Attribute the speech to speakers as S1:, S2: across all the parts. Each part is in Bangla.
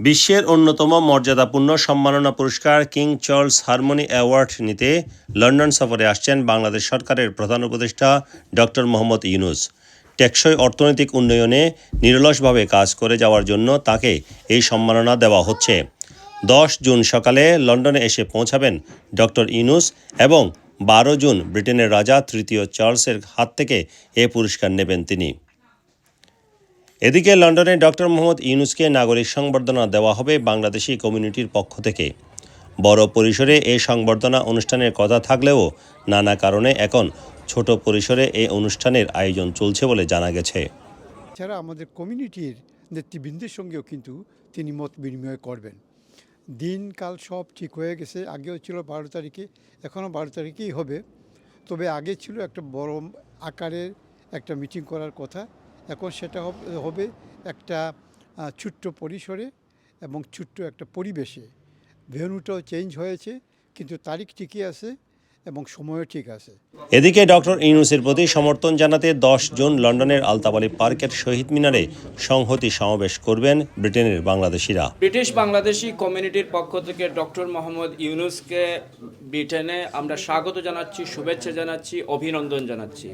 S1: বিশ্বের অন্যতম মর্যাদাপূর্ণ সম্মাননা পুরস্কার কিং চার্লস হারমোনি অ্যাওয়ার্ড নিতে লন্ডন সফরে আসছেন বাংলাদেশ সরকারের প্রধান উপদেষ্টা ডক্টর মোহাম্মদ ইউনুস। টেকসই অর্থনৈতিক উন্নয়নে নিরলসভাবে কাজ করে যাওয়ার জন্য তাকে এই সম্মাননা দেওয়া হচ্ছে। দশ জুন সকালে লন্ডনে এসে পৌঁছাবেন ডক্টর ইউনুস এবং বারো জুন ব্রিটেনের রাজা তৃতীয় চার্লসের হাত থেকে এ পুরস্কার নেবেন তিনি। এদিকে লন্ডনে ডক্টর মোহাম্মদ ইউনুসকে নাগরিক সংবর্ধনা দেওয়া হবে বাংলাদেশি কমিউনিটির পক্ষ থেকে। বড় পরিসরে এই সংবর্ধনা অনুষ্ঠানের কথা থাকলেও নানা কারণে এখন ছোট পরিসরে এই অনুষ্ঠানের আয়োজন চলছে বলে জানা গেছে।
S2: এছাড়া আমাদের কমিউনিটির নেতৃবৃন্দের সঙ্গেও কিন্তু তিনি মত বিনিময় করবেন। দিনকাল সব ঠিক হয়ে গেছে, আগেও ছিল বারো তারিখে, এখনও বারো তারিখেই হবে। তবে আগে ছিল একটা বড় আকারের একটা মিটিং করার কথা এখন সেটা হবে একটা ছোট্ট পরিসরে এবং ছোট্ট একটা পরিবেশে। ভেন্যুটাও চেঞ্জ হয়েছে কিন্তু তারিখ ঠিকই আছে এবং সময়ও ঠিক আছে।
S1: এদিকে ডক্টর ইউনুসের প্রতি সমর্থন জানাতে দশ জুন লন্ডনের আলতাবালি পার্কের শহীদ মিনারে সংহতি সমাবেশ করবেন ব্রিটেনের বাংলাদেশিরা।
S3: ব্রিটিশ বাংলাদেশি কমিউনিটির পক্ষ থেকে ডক্টর মোহাম্মদ ইউনুসকে ব্রিটেনে আমরা স্বাগত জানাচ্ছি শুভেচ্ছা জানাচ্ছি অভিনন্দন জানাচ্ছি।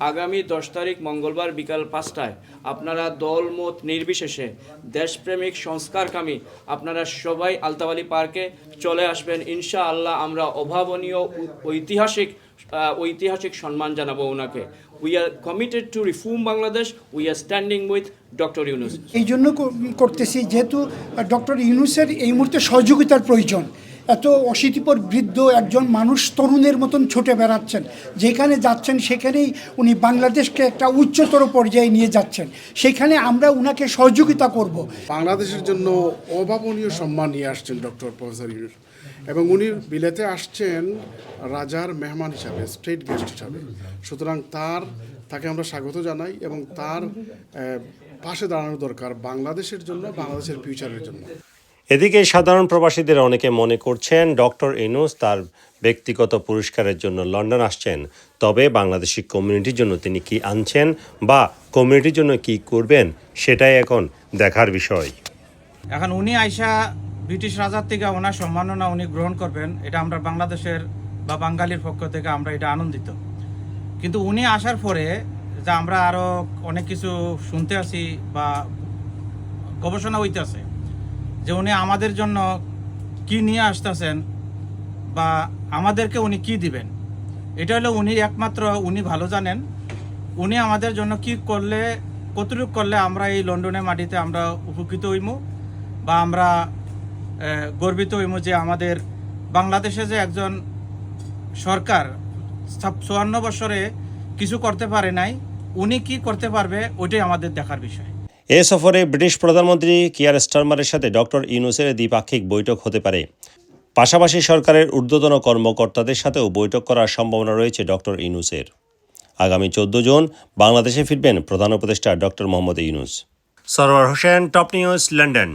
S3: আগামী দশ তারিখ মঙ্গলবার বিকাল পাঁচটায় আপনারা দলমত নির্বিশেষে দেশপ্রেমিক সংস্কারকামী আপনারা সবাই আলতাবালি পার্কে চলে আসবেন। ইনশা আল্লাহ আমরা অভাবনীয় ঐতিহাসিক ঐতিহাসিক সম্মান জানাব ওনাকে। We are committed to reform Bangladesh we are standing with doctor Yunus
S4: এই জন্য করতেছি যেহেতু ডক্টর ইউনুসের এই মুহূর্তে সহযোগিতার প্রয়োজন। এত অশীতিপর বৃদ্ধ একজন মানুষ তরুণের মতন ছুটে বেড়াচ্ছেন। যেখানে যাচ্ছেন সেখানেই উনি বাংলাদেশকে একটা উচ্চতর পর্যায়ে নিয়ে যাচ্ছেন। সেখানে আমরা উনাকে সহযোগিতা করব।
S5: বাংলাদেশের জন্য অভাবনীয় সম্মান নিয়ে আসছেন ডক্টর প্রফেসর ইউনুস এবং উনি বিলেতে আসছেন রাজার মেহমান হিসাবে। স্টেট গেস্ট হিসাবে। সুতরাং তার তাকে আমরা স্বাগত জানাই এবং তার পাশে দাঁড়ানো দরকার বাংলাদেশের জন্য বাংলাদেশের ফিউচারের জন্য।
S1: এদিকে সাধারণ প্রবাসীদের অনেকে মনে করছেন ডক্টর ইনুস তার ব্যক্তিগত পুরস্কারের জন্য লন্ডন আসছেন। তবে বাংলাদেশি কমিউনিটির জন্য তিনি কি আনছেন বা কমিউনিটির জন্য কি করবেন সেটাই এখন দেখার বিষয়।
S6: এখন উনি আইসা ব্রিটিশ রাজার থেকে ওনার সম্মাননা উনি গ্রহণ করবেন এটা আমরা বাংলাদেশের বা বাঙালির পক্ষ থেকে আমরা এটা আনন্দিত। কিন্তু উনি আসার পরে যে আমরা আরও অনেক কিছু শুনতে আছি বা গবেষণা হইতেছে যে উনি আমাদের জন্য কি নিয়ে আসতেছেন বা আমাদেরকে উনি কি দিবেন, এটা হলো উনি একমাত্র উনি ভালো জানেন। উনি আমাদের জন্য কি করলে, কতটুকু করলে আমরা এই লন্ডনের মাটিতে আমরা উপকৃত হইমু বা আমরা গর্বিত হইমু যে আমাদের বাংলাদেশে যে একজন সরকার চুয়ান্ন বছরে কিছু করতে পারে নাই উনি কি করতে পারবে ওইটাই আমাদের দেখার বিষয়।
S1: এ সফরে ব্রিটিশ প্রধানমন্ত্রী কিয়ার স্টারমারের সাথে ডক্টর ইউনুসের দ্বিপাক্ষিক বৈঠক হতে পারে। পাশাপাশি সরকারের ঊর্ধ্বতন কর্মকর্তাদের সাথেও বৈঠক করার সম্ভাবনা রয়েছে ডক্টর ইউনুসের। আগামী চোদ্দ জুন বাংলাদেশে ফিরবেন প্রধান উপদেষ্টা doctor Mohammad Yunus. Sarwar Hossain top news London.